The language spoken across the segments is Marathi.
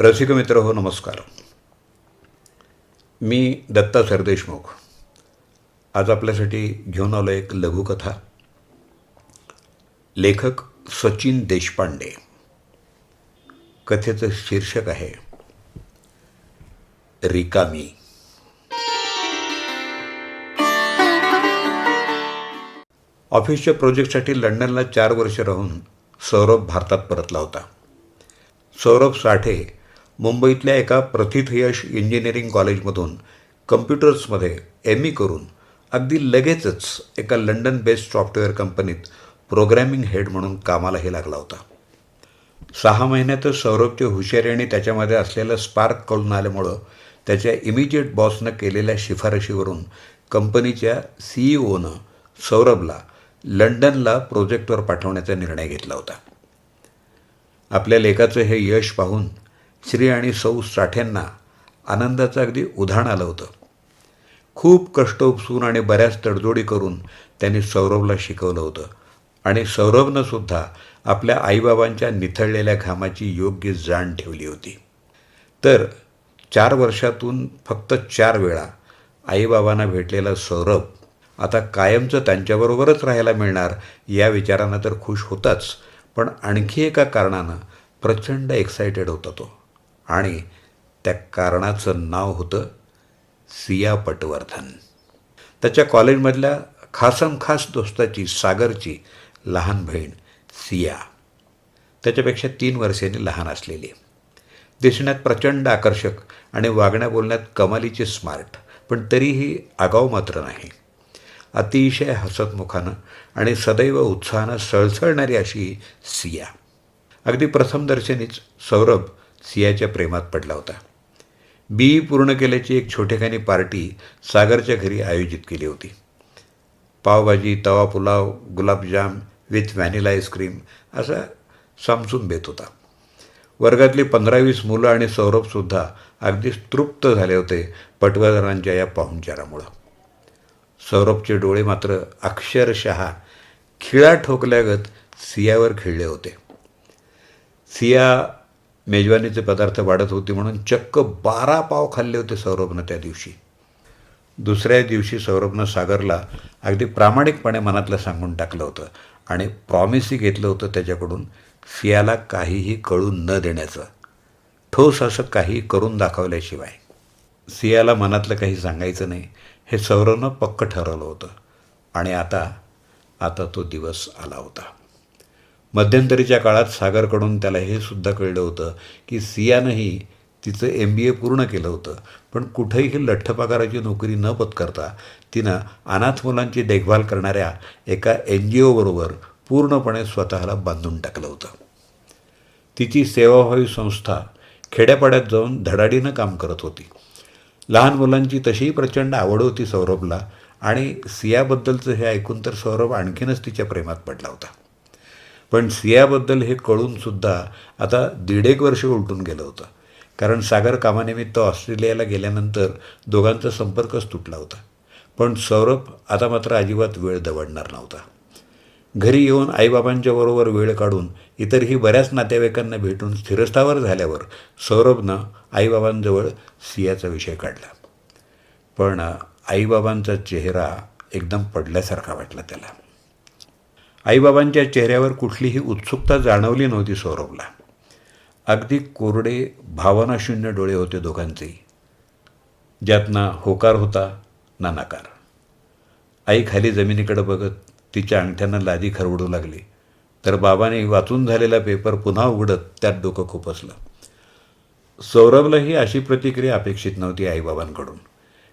रसिक मित्र हो नमस्कार. मी दत्ता सरदेशमुख. आज आपल्यासाठी घेऊन आलो एक लघुकथा. लेखक सचिन देशपांडे. कथेचं शीर्षक आहे रिकामी ऑफिसच्या प्रोजेक्टसाठी लंडनला चार वर्ष राहून सौरभ भारतात परतला होता. सौरभ साठे मुंबईतल्या एका प्रतिथयश इंजिनिअरिंग कॉलेजमधून कम्प्युटर्समध्ये एम ई करून अगदी लगेचच एका लंडन बेस्ड सॉफ्टवेअर कंपनीत प्रोग्रॅमिंग हेड म्हणून कामालाही लागला होता. सहा महिन्यातच सौरभची हुशारी आणि त्याच्यामध्ये असलेलं स्पार्क कळून आल्यामुळं त्याच्या इमिजिएट बॉसनं केलेल्या शिफारशीवरून कंपनीच्या सी ई ओनं सौरभला लंडनला प्रोजेक्टवर पाठवण्याचा निर्णय घेतला होता. आपल्या लेखाचं हे यश पाहून श्री आणि सौ साठ्यांना आनंदाचं अगदी उधाण आलं होतं. खूप कष्ट उपसून आणि बऱ्याच तडजोडी करून त्यांनी सौरभला शिकवलं होतं. आणि सौरभनं सुद्धा आपल्या आईबाबांच्या निथळलेल्या घामाची योग्य जाण ठेवली होती. तर चार वर्षातून फक्त चार वेळा आईबाबांना भेटलेला सौरभ आता कायमचं त्यांच्याबरोबरच राहायला मिळणार या विचारानं तर खुश होताच पण आणखी एका कारणानं प्रचंड एक्सायटेड होता तो. आणि त्या कारणाचं नाव होतं सिया पटवर्धन. त्याच्या कॉलेजमधल्या खासम खास दोस्ताची सागरची लहान बहीण सिया. त्याच्यापेक्षा तीन वर्षांनी लहान असलेली. दिसण्यात प्रचंड आकर्षक आणि वागण्या बोलण्यात कमालीची स्मार्ट पण तरीही आगाऊ मात्र नाही. अतिशय हसतमुखानं आणि सदैव उत्साहानं सळसळणारी अशी सिया. अगदी प्रथमदर्शनीच सौरभ सियाच्या प्रेमात पडला होता. बी पूर्ण केल्याची एक छोटेखानी पार्टी सागरच्या घरी आयोजित केली होती. पावभाजी तवा पुलाव गुलाबजाम विथ व्हॅनिला आईस्क्रीम असा सामसून बेत होता. वर्गातली पंधरा वीस मुलं आणि सौरभसुद्धा अगदीच तृप्त झाले होते पटवर्धनांच्या या पाहुणचारामुळं. सौरभचे डोळे मात्र अक्षरशः खिळा ठोकल्यागत सियावर खिळले होते. सिया मेजवानीचे पदार्थ वाढत होते म्हणून चक्क बारा पाव खाल्ले होते सौरभनं त्या दिवशी. दुसऱ्या दिवशी सौरभनं सागरला अगदी प्रामाणिकपणे मनातलं सांगून टाकलं होतं आणि प्रॉमिसही घेतलं होतं त्याच्याकडून सियाला काहीही कळून न देण्याचं. ठोस असं काही करून दाखवल्याशिवाय. सियाला मनातलं काही सांगायचं नाही हे सौरवनं पक्क ठरवलं होतं. आणि आता आता तो दिवस आला होता. मध्यंतरीच्या काळात सागरकडून त्याला हे सुद्धा कळलं होतं की सियानंही तिचं एम बी ए पूर्ण केलं होतं. पण कुठेही लठ्ठ पगाराची नोकरी न पत्करता तिनं अनाथ मुलांची देखभाल करणाऱ्या एका एन जी ओबरोबर पूर्णपणे स्वतःला बांधून टाकलं होतं. तिची सेवाभावी संस्था खेड्यापाड्यात जाऊन धडाडीनं काम करत होती. लहान मुलांची तशीही प्रचंड आवड होती सौरभला आणि सियाबद्दलचं हे ऐकून तर सौरभ आणखीनच तिच्या प्रेमात पडला होता. पण सियाबद्दल हे कळूनसुद्धा आता दीड एक वर्ष उलटून गेलं होतं. कारण सागर कामानिमित्त ऑस्ट्रेलियाला गेल्यानंतर दोघांचा संपर्कच तुटला होता. पण सौरभ आता मात्र अजिबात वेळ दवडणार नव्हता. घरी येऊन आईबाबांच्या बरोबर वेळ काढून इतरही बऱ्याच नातेवाईकांना भेटून स्थिरस्थावर झाल्यावर सौरभनं आईबाबांजवळ सियाचा विषय काढला. पण आईबाबांचा चेहरा एकदम पडल्यासारखा वाटला त्याला. आईबाबांच्या चेहऱ्यावर कुठलीही उत्सुकता जाणवली नव्हती सौरभला. अगदी कोरडे भावनाशून्य डोळे होते दोघांचेही ज्यात ना होकार होता ना नकार. आई खाली जमिनीकडे बघत तिच्या अंगठ्यानं लादी खरवडू लागली. तर बाबाने वाचून झालेला पेपर पुन्हा उघडत त्यात डोकं खुपसलं. सौरभलाही अशी प्रतिक्रिया अपेक्षित नव्हती आईबाबांकडून.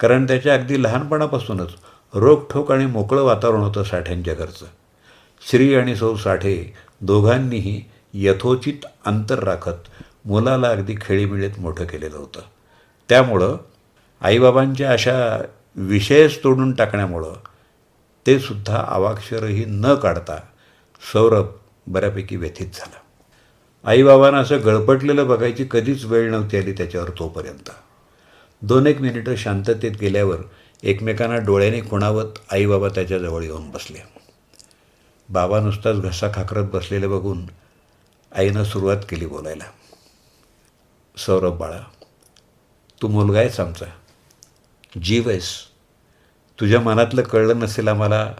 कारण त्याच्या अगदी लहानपणापासूनच रोखठोक आणि मोकळं वातावरण होतं साठ्यांच्या घरचं. श्री आणि सौ साठे दोघांनीही यथोचित अंतर राखत मुलाला अगदी खेळीमिळीत मोठं केलेलं होतं. त्यामुळं आईबाबांच्या अशा विषयच तोडून टाकण्यामुळं ते सुद्धा अवाक्षरही न काढता सौरभ बऱ्यापैकी व्यथित झाला. आईबाबांना असं गळपटलेलं बघायची कधीच वेळ नव्हती आली त्याच्यावर तोपर्यंत. दोन एक मिनिटं शांततेत गेल्यावर एकमेकांना डोळ्याने खुणावत आईबाबा त्याच्याजवळ येऊन बसले. बाबा नुसताच घसा खाकरत बसलेले बघून आईनं सुरुवात केली बोलायला. सौरभ बाळा तू मुलगा आहेस आमचा. जीव आहेस. तुझ्या मनातलं कळलं नसेल आम्हाला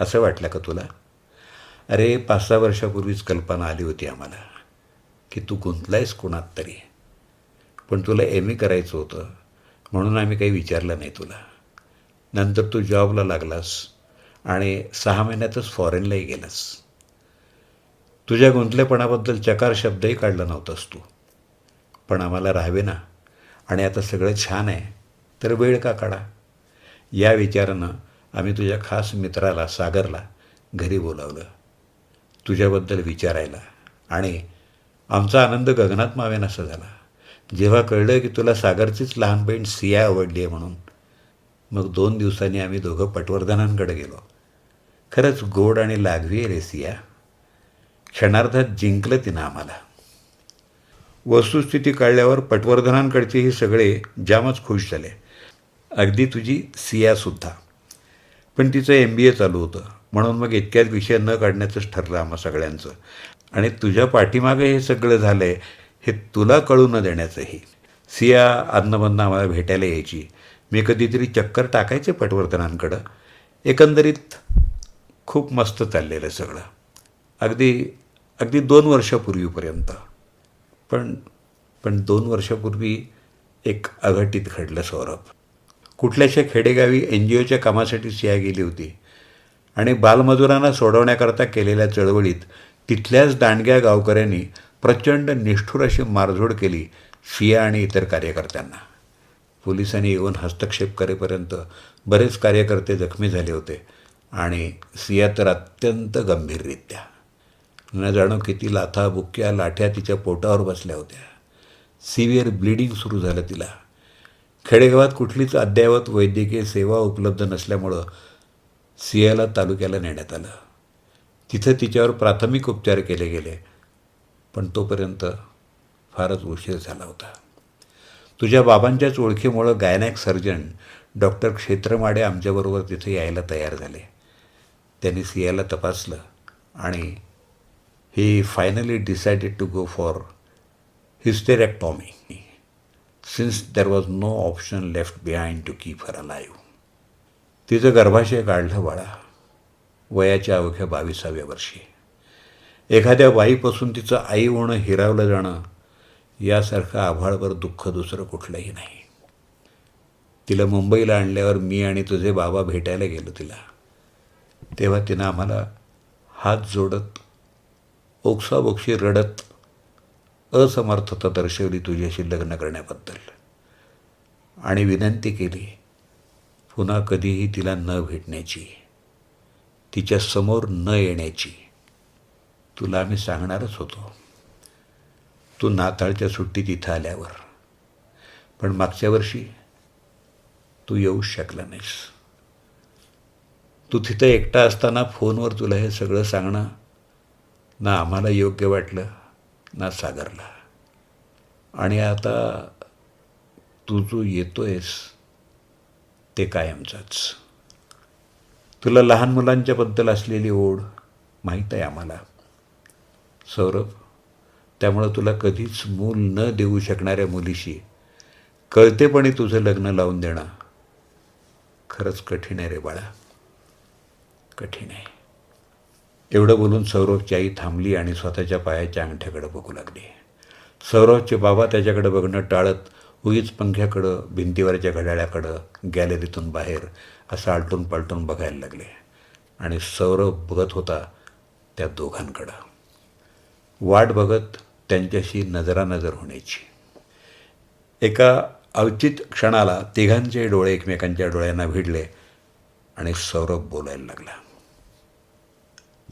असं वाटलं का तुला? अरे पाच सहा वर्षापूर्वीच कल्पना आली होती आम्हाला की तू गुंतलायस कोणात तरी. पण तुला एम ए करायचं होतं म्हणून आम्ही काही विचारलं नाही तुला. नंतर तू जॉबला लागलास. आणि सहा महिन्यातच फॉरेनलाही गेलास. तुझ्या गुंतलेपणाबद्दल चकार शब्दही काढला नव्हतास तू. पण आम्हाला राहावे ना. आणि आता सगळं छान आहे. तर वेळ का काढा? या विचारानं आम्ही तुझ्या खास मित्राला सागरला घरी बोलावलं. तुझ्याबद्दल विचारायला. आणि आमचा आनंद गगनात मावेनासा झाला. जेव्हा कळलं की तुला सागरचीच लहान बहीण सिया आवडली आहे म्हणून मग दोन दिवसांनी आम्ही दोघं पटवर्धनांकडे गेलो. खरंच गोड आणि लागवी आहे रे सिया. क्षणार्धात जिंकलं तिनं आम्हाला. वस्तुस्थिती कळल्यावर पटवर्धनांकडचेही सगळे जामच खुश झाले. अगदी तुझी सियासुद्धा पण तिचं एम बी ए चालू होतं. म्हणून मग इतक्यात विषय न काढण्याचंच ठरलं आम्हा सगळ्यांचं. आणि तुझ्या पाठीमागे हे सगळं झालं आहे हे तुला कळू न देण्याचंही. सिया अन्नबंद आम्हाला भेटायला यायची. मी कधीतरी चक्कर टाकायचे पटवर्धनांकडं. एकंदरीत खूप मस्त चाललेलं सगळं. अगदी अगदी दोन वर्षापूर्वीपर्यंत. पण पण दोन वर्षापूर्वी एक अघटित घडलं सौरभ. कुठल्याशा खेडेगावी एन जी ओच्या कामासाठी सिया गेली होती आणि बालमजुरांना सोडवण्याकरता केलेल्या चळवळीत तिथल्याच दांडग्या गावकऱ्यांनी प्रचंड निष्ठुर अशी मारझोड केली सिया आणि इतर कार्यकर्त्यांना. पोलिसांनी येऊन हस्तक्षेप करेपर्यंत बरेच कार्यकर्ते जखमी झाले होते. आणि सिया तर अत्यंत गंभीररित्या. न जाणो किती लाथा बुक्क्या लाठ्या तिच्या पोटावर बसल्या होत्या. सिव्हिअर ब्लिडिंग सुरू झालं तिला. खेडेगावात कुठलीच अद्ययावत वैद्यकीय सेवा उपलब्ध नसल्यामुळं सियाला तालुक्याला नेण्यात आलं. तिथं तिच्यावर प्राथमिक उपचार केले गेले पण तोपर्यंत फारच उशीर झाला होता. तुझ्या बाबांच्याच ओळखीमुळं गायनॅक सर्जन डॉक्टर क्षेत्रमाडे आमच्याबरोबर तिथे यायला तयार झाले. त्यांनी सियाला तपासलं आणि he finally decided to go for hysterectomy since there was no option left behind to keep her live तिचं गर्भाशय काढलं बाळा वयाच्या अवघ्या बावीसाव्या वर्षी. एखाद्या बाईपासून तिचं आई होणं हिरावलं जाणं यासारखं आभाळभर दुःख दुसरं कुठलंही नाही. तिला मुंबईला आणल्यावर मी आणि तुझे बाबा भेटायला गेलो तिला. तेव्हा तिनं आम्हाला हात जोडत ओक्साबोक्षी रडत असमर्थता दर्शवली तुझ्याशी लग्न करण्याबद्दल. आणि विनंती केली पुन्हा कधीही तिला न भेटण्याची तिच्या समोर न येण्याची. तुला आम्ही सांगणारच होतो. तू नाताळच्या सुट्टीत इथं आल्यावर. पण मागच्या वर्षी तू येऊ शकला नाहीस. तू तिथं एकटा असताना फोनवर तुला हे सगळं सांगणं ना आम्हाला योग्य वाटलं ना सागरला. आणि आता तू जो येतो आहेस ते कायमचाच. तुला लहान मुलांच्याबद्दल असलेली ओढ माहीत आहे आम्हाला. सौरभ त्यामुळं तुला कधीच मूल न देऊ शकणाऱ्या मुलीशी कळतेपणी तुझं लग्न लावून देणं खरंच कठीण आहे रे बाळा. कठीण आहे. एवढं बोलून सौरभची आई थांबली आणि स्वतःच्या पायाच्या अंगठ्याकडे बघू लागली. सौरभचे बाबा त्याच्याकडे बघणं टाळत उगीच पंख्याकडं भिंतीवरच्या घड्याळ्याकडं गॅलरीतून बाहेर असं आलटून पालटून बघायला लागले. आणि सौरभ बघत होता त्या दोघांकडं. वाट बघत त्यांच्याशी नजरानजर होण्याची. एका अवचित क्षणाला तिघांचे डोळे एकमेकांच्या डोळ्यांना भिडले आणि सौरभ बोलायला लागला.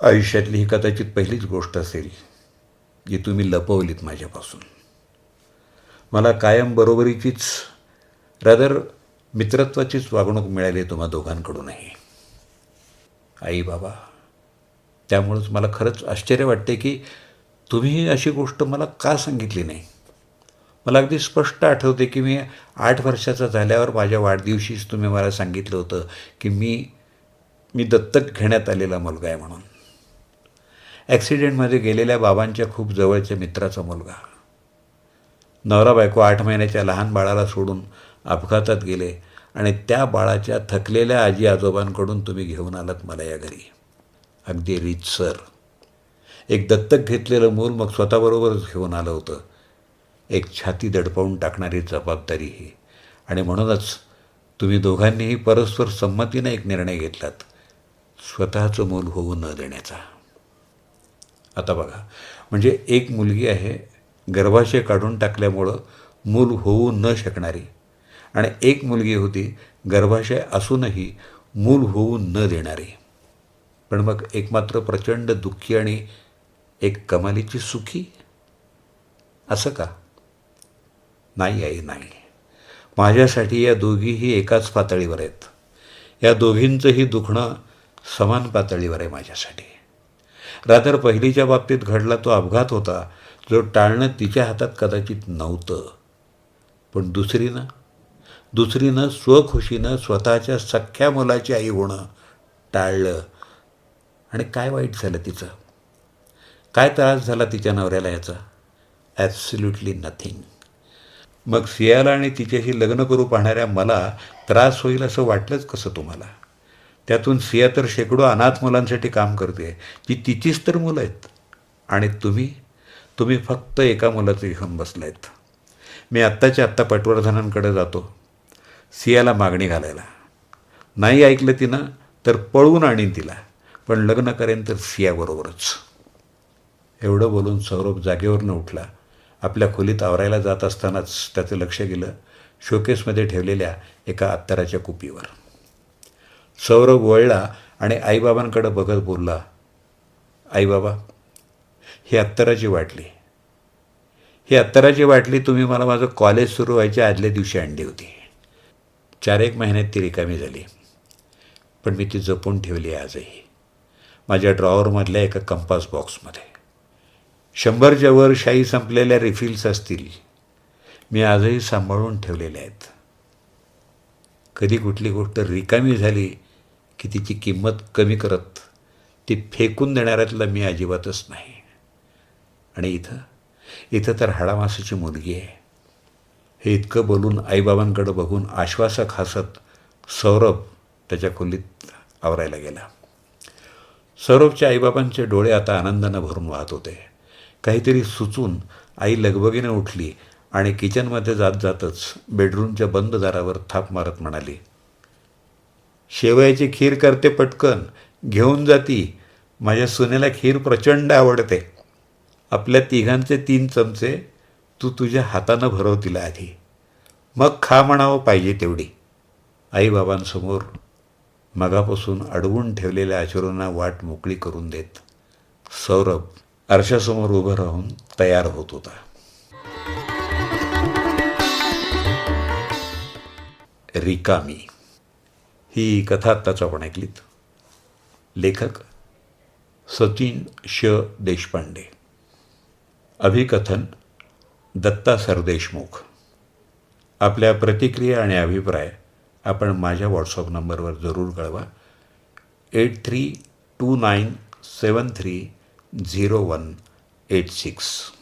आयुष्यातली ही कदाचित पहिलीच गोष्ट असेल जी तुम्ही लपवलीत माझ्यापासून. मला कायम बरोबरीचीच रादर मित्रत्वाचीच वागणूक मिळाली तुम्हा दोघांकडूनही. आई बाबा त्यामुळंच मला खरंच आश्चर्य वाटते की तुम्ही अशी गोष्ट मला का सांगितली नाही? मला अगदी स्पष्ट आठवते की मी आठ वर्षाचा झाल्यावर माझ्या वाढदिवशीच तुम्ही मला सांगितलं होतं की मी मी दत्तक घेण्यात आलेला मुलगा आहे म्हणून. ॲक्सिडेंटमध्ये गेलेल्या बाबांच्या खूप जवळच्या मित्राचा मुलगा. नवरा बायको आठ महिन्याच्या लहान बाळाला सोडून अपघातात गेले आणि त्या बाळाच्या थकलेल्या आजी आजोबांकडून तुम्ही घेऊन आलात मला या घरी. अगदी रीतसर एक दत्तक घेतलेलं मूल मग स्वतःबरोबरच घेऊन आलं होतं. एक छाती दडपावून टाकणारी जबाबदारी ही आणि म्हणूनच तुम्ही दोघांनीही परस्पर संमतीनं एक निर्णय घेतलात. स्वतःचं मूल होऊ न देण्याचा. आता बघा. म्हणजे एक मुलगी आहे गर्भाशय काढून टाकल्यामुळं मूल होऊ न शकणारी. आणि एक मुलगी होती गर्भाशय असूनही मूल होऊ न देणारी. पण मग एक मात्र प्रचंड दुःखी आणि एक कमालीची सुखी? असं का? नाही आहे नाही. माझ्यासाठी या दोघीही एकाच पातळीवर आहेत. या दोघींचंही दुखणं समान पातळीवर आहे माझ्यासाठी. रादर पहिलीच्या बाबतीत घडला तो अपघात होता जो टाळणं तिच्या हातात कदाचित नव्हतं. पण दुसरीनं? दुसरीनं स्वखुशीनं स्वतःच्या सख्ख्या मुलाची आई होणं टाळलं. आणि काय वाईट झालं तिचं? काय त्रास झाला तिच्या नवऱ्याला याचा? ॲब्सल्युटली नथिंग मग सियाला आणि तिच्याशी लग्न करू पाहणाऱ्या मला त्रास होईल असं वाटलंच कसं तुम्हाला? त्यातून सिया तर शेकडो अनाथ मुलांसाठी काम करते. जी तिचीच तर मुलं आहेत. आणि तुम्ही तुम्ही फक्त एका मुलाचं घेऊन बसलायत. मी आत्ताच्या आत्ता पटवर्धनांकडे जातो. सियाला मागणी घालायला. नाही ऐकलं तिनं तर पळवून आणीन तिला. पण लग्न करेन तर सियाबरोबरच एवढं बोलून सौरभ जागेवरनं उठला. आपल्या खोलीत आवरायला जात असतानाच त्याचं लक्ष गेलं. शोकेसमध्ये ठेवलेल्या एका अत्तराच्या कुपीवर. सौरभ वळला आणि आईबाबांकडे बघत बोलला आईबाबा ही अत्तराची वाटली. ही अत्तराची वाटली तुम्ही मला माझं कॉलेज सुरू व्हायच्या आदल्या दिवशी आणली होती. चार एक महिन्यात ती रिकामी झाली. पण मी ती जपून ठेवली आहे आजही. माझ्या ड्रॉवरमधल्या एका कंपास बॉक्समध्ये शंभरच्या वर शाई संपलेल्या रिफिल्स असतील. मी आजही सांभाळून ठेवलेल्या आहेत. कधी कुठली गोष्ट रिकामी झाली की तिची किंमत कमी करत ती फेकून देणाऱ्यातला मी अजिबातच नाही. आणि इथं इथं तर हाडामासाची मुलगी आहे. हे इतकं बोलून आईबाबांकडं बघून आश्वासक हसत सौरभ त्याच्या खोलीत आवरायला गेला. सौरभच्या आईबाबांचे डोळे आता आनंदानं भरून वाहत होते. काहीतरी सुचून आई लगबगीनं उठली आणि किचनमध्ये जात जातच बेडरूमच्या बंद दारावर थाप मारत म्हणाली शेवयाची खीर करते पटकन घेऊन जाती. माझ्या सुनेला खीर प्रचंड आवडते. आपल्या तिघांचे तीन चमचे तू तुझ्या हातानं भरव तिला आधी. मग खा म्हणावं पाहिजे तेवढी. आईबाबांसमोर मगापासून अडवून ठेवलेल्या आचरणांना वाट मोकळी करून देत सौरभ आरशासमोर उभं राहून तयार होत होता. रिकामी. ही कथा आत्ताच आपण ऐकलीत. लेखक सचिन श. देशपांडे. अभिकथन दत्ता सरदेशमुख. आपल्या प्रतिक्रिया आणि अभिप्राय आपण माझ्या व्हॉट्सअप नंबरवर जरूर कळवा. Eight three two nine seven three zero one eight six.